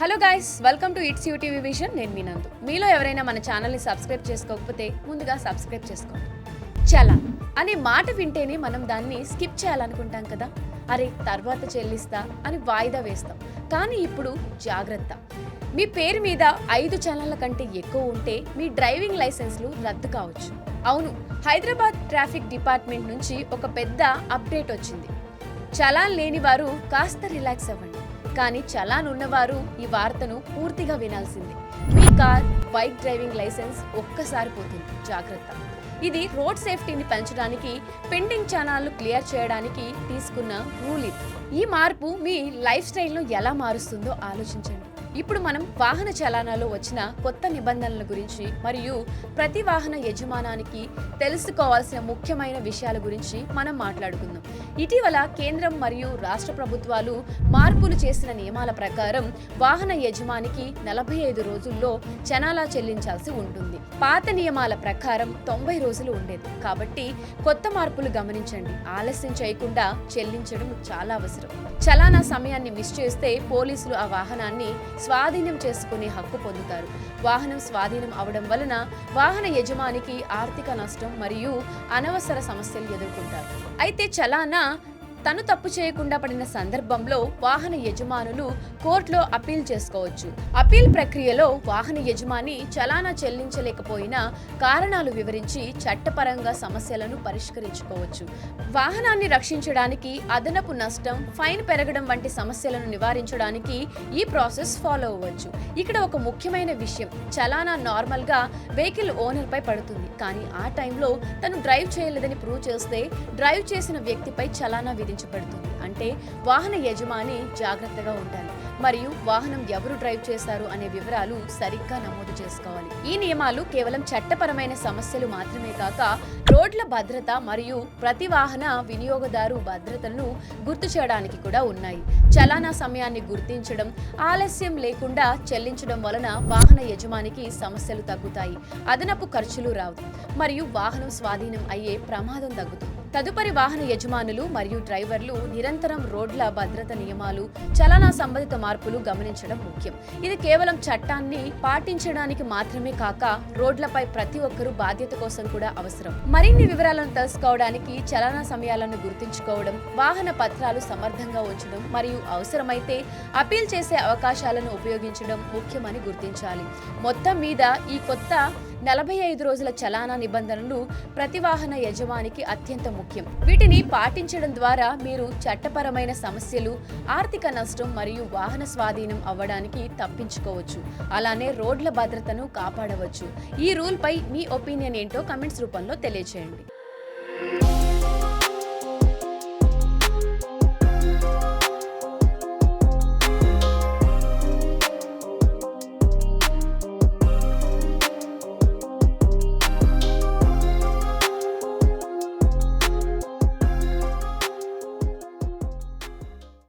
Hello guys welcome to it's UTV vision. నేను మీనందు మీలో ఎవరైనా మన ఛానల్ని సబ్స్క్రైబ్ చేసుకోకపోతే ముందుగా సబ్స్క్రైబ్ చేసుకోండి. చలా అనే మాట వింటేనే మనం దాన్ని స్కిప్ చేయాలనుకుంటాం కదా. అరే తర్వాత చెల్లిస్తా అని వాయిదా వేస్తాం. కానీ ఇప్పుడు జాగ్రత్త. మీ పేరు మీద ఐదు ఛానళ్ళ కంటే ఎక్కువ ఉంటే మీ డ్రైవింగ్ లైసెన్స్లు రద్దు కావచ్చు. అవును హైదరాబాద్ ట్రాఫిక్ డిపార్ట్మెంట్ నుంచి ఒక పెద్ద అప్డేట్ వచ్చింది. చలాన్ లేని వారు కాస్త రిలాక్స్ అవ్వండి. కానీ చలాన్ ఉన్నవారు ఈ వార్తను పూర్తిగా వినాల్సింది. మీ కార్ బైక్ డ్రైవింగ్ లైసెన్స్ ఒక్కసారి పోతుంది. జాగ్రత్త. ఇది రోడ్ సేఫ్టీని పెంచడానికి పెండింగ్ ఛానల్ను క్లియర్ చేయడానికి తీసుకున్న రూల్ ఇది. ఈ మార్పు మీ లైఫ్ స్టైల్ను ఎలా మారుస్తుందో ఆలోచించండి. ఇప్పుడు మనం వాహన చలానాలో వచ్చిన కొత్త నిబంధనల గురించి మరియు ప్రతి వాహన యజమానానికి తెలుసుకోవాల్సిన ముఖ్యమైన విషయాల గురించి మనం మాట్లాడుకుందాం. ఇటీవల కేంద్రం మరియు రాష్ట్ర ప్రభుత్వాలు మార్పులు చేసిన నియమాల ప్రకారం వాహన యజమానికి నలభై ఐదు రోజుల్లో చనాలా చెల్లించాల్సి ఉంటుంది. పాత నియమాల ప్రకారం తొంభై రోజులు ఉండేది. కాబట్టి కొత్త మార్పులు గమనించండి. ఆలస్యం చేయకుండా చెల్లించడం చాలా అవసరం. చలానా సమయాన్ని మిస్ చేస్తే పోలీసులు ఆ వాహనాన్ని స్వాధీనం చేసుకునే హక్కు పొందుతారు. వాహనం స్వాధీనం అవడం వలన వాహన యజమానికి ఆర్థిక నష్టం మరియు అనవసర సమస్యలు ఎదుర్కొంటారు. అయితే చలానా తను తప్పు చేయకుండా పడిన సందర్భంలో వాహన యజమానులు కోర్టులో అప్పీల్ చేసుకోవచ్చు. అప్పీల్ ప్రక్రియలో వాహన యజమాని చలానా చెల్లించలేకపోయినా కారణాలు వివరించి చట్టపరంగా సమస్యలను పరిష్కరించుకోవచ్చు. వాహనాన్ని రక్షించడానికి అదనపు నష్టం ఫైన్ పెరగడం వంటి సమస్యలను నివారించడానికి ఈ ప్రాసెస్ ఫాలో అవ్వచ్చు. ఇక్కడ ఒక ముఖ్యమైన విషయం చలానా నార్మల్గా వెహికల్ ఓనర్ పై పడుతుంది. కానీ ఆ టైంలో తను డ్రైవ్ చేయలేదని ప్రూవ్ చేస్తే డ్రైవ్ చేసిన వ్యక్తిపై చలానా నిషేధించబడుతుంది అంటే వాహన యజమాని జాగ్రత్తగా ఉండాలి. మరియు వాహనం ఎవరు డ్రైవ్ చేశారు అనే వివరాలు సరిగ్గా నమోదు చేసుకోవాలి. ఈ నియమాలు కేవలం చట్టపరమైన సమస్యలు మాత్రమే కాక రోడ్ల భద్రత మరియు ప్రతి వాహన వినియోగదారు భద్రతను గుర్తు చేయడానికి కూడా ఉన్నాయి. చలానా సమయాన్ని గుర్తించడం ఆలస్యం లేకుండా చెల్లించడం వలన వాహన యజమానికి సమస్యలు తగ్గుతాయి. అదనపు ఖర్చులు రావు. మరియు వాహనం స్వాధీనం అయ్యే ప్రమాదం తగ్గుతుంది. తదుపరి వాహన యజమానులు మరియు డ్రైవర్లు నిరంతరం రోడ్ల భద్రత నియమాలు చలనా సంబంధిత మార్పులు గమనించడం ముఖ్యం. ఇది కేవలం చట్టాన్ని పాటించడానికి మాత్రమే కాక రోడ్లపై ప్రతి ఒక్కరూ బాధ్యత కోసం కూడా అవసరం. మరిన్ని వివరాలను తెలుసుకోవడానికి చలనా సమయాలను గుర్తుంచుకోవడం వాహన పత్రాలు సమర్థంగా ఉంచడం మరియు అవసరమైతే అపీల్ చేసే అవకాశాలను ఉపయోగించడం ముఖ్యమని గుర్తించాలి. మొత్తం మీద ఈ కొత్త నలభై ఐదు రోజుల చలానా నిబంధనలు ప్రతి వాహన యజమానికి అత్యంత ముఖ్యం. వీటిని పాటించడం ద్వారా మీరు చట్టపరమైన సమస్యలు ఆర్థిక నష్టం మరియు వాహన స్వాధీనం అవ్వడానికి తప్పించుకోవచ్చు. అలానే రోడ్ల భద్రతను కాపాడవచ్చు. ఈ రూల్ పై మీ ఒపీనియన్ ఏంటో కమెంట్స్ రూపంలో తెలియచేయండి.